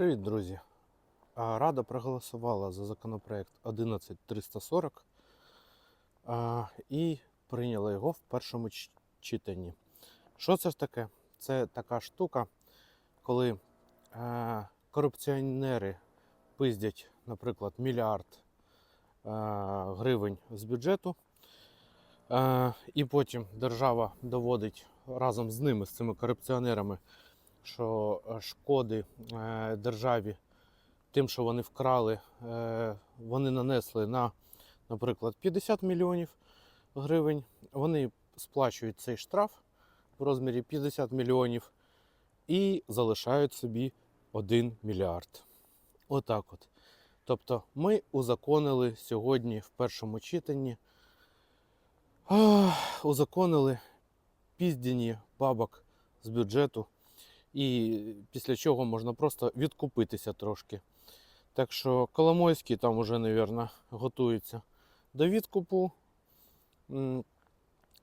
Привіт, друзі! Рада проголосувала за законопроект 11340 і прийняла його в першому читанні. Що це ж таке? Це така штука, коли корупціонери пиздять, наприклад, мільярд гривень з бюджету, і потім держава доводить разом з ними, з цими корупціонерами, що е, шкоди е, державі тим, що вони вкрали, е, вони нанесли на, наприклад, 50 мільйонів гривень. Вони сплачують цей штраф в розмірі 50 мільйонів і залишають собі 1 мільярд. Отак от. Тобто ми узаконили сьогодні в першому читанні, узаконили піздіння бабок з бюджету і після чого можна просто відкупитися трошки. Так що Коломойський там уже, мабуть, готується до відкупу.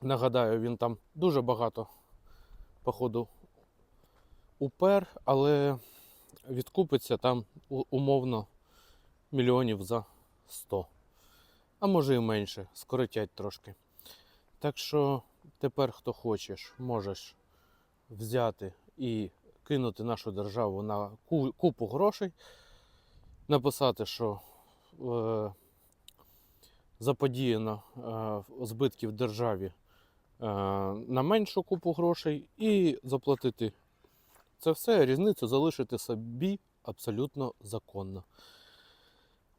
Нагадаю, він там дуже багато, походу, упер, але відкупиться там умовно мільйонів за 100. А може і менше, скоротять трошки. Так що тепер, хто хочеш, можеш взяти і кинути нашу державу на купу грошей, написати, що е, заподіяно е, збитків державі е, на меншу купу грошей, і заплатити це все, різницю залишити собі абсолютно законно.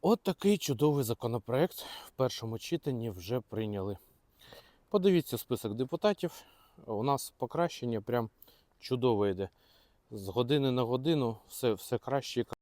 От такий чудовий законопроект в першому читанні вже прийняли. Подивіться список депутатів. У нас покращення прям чудово йде. З години на годину все, все краще і краще.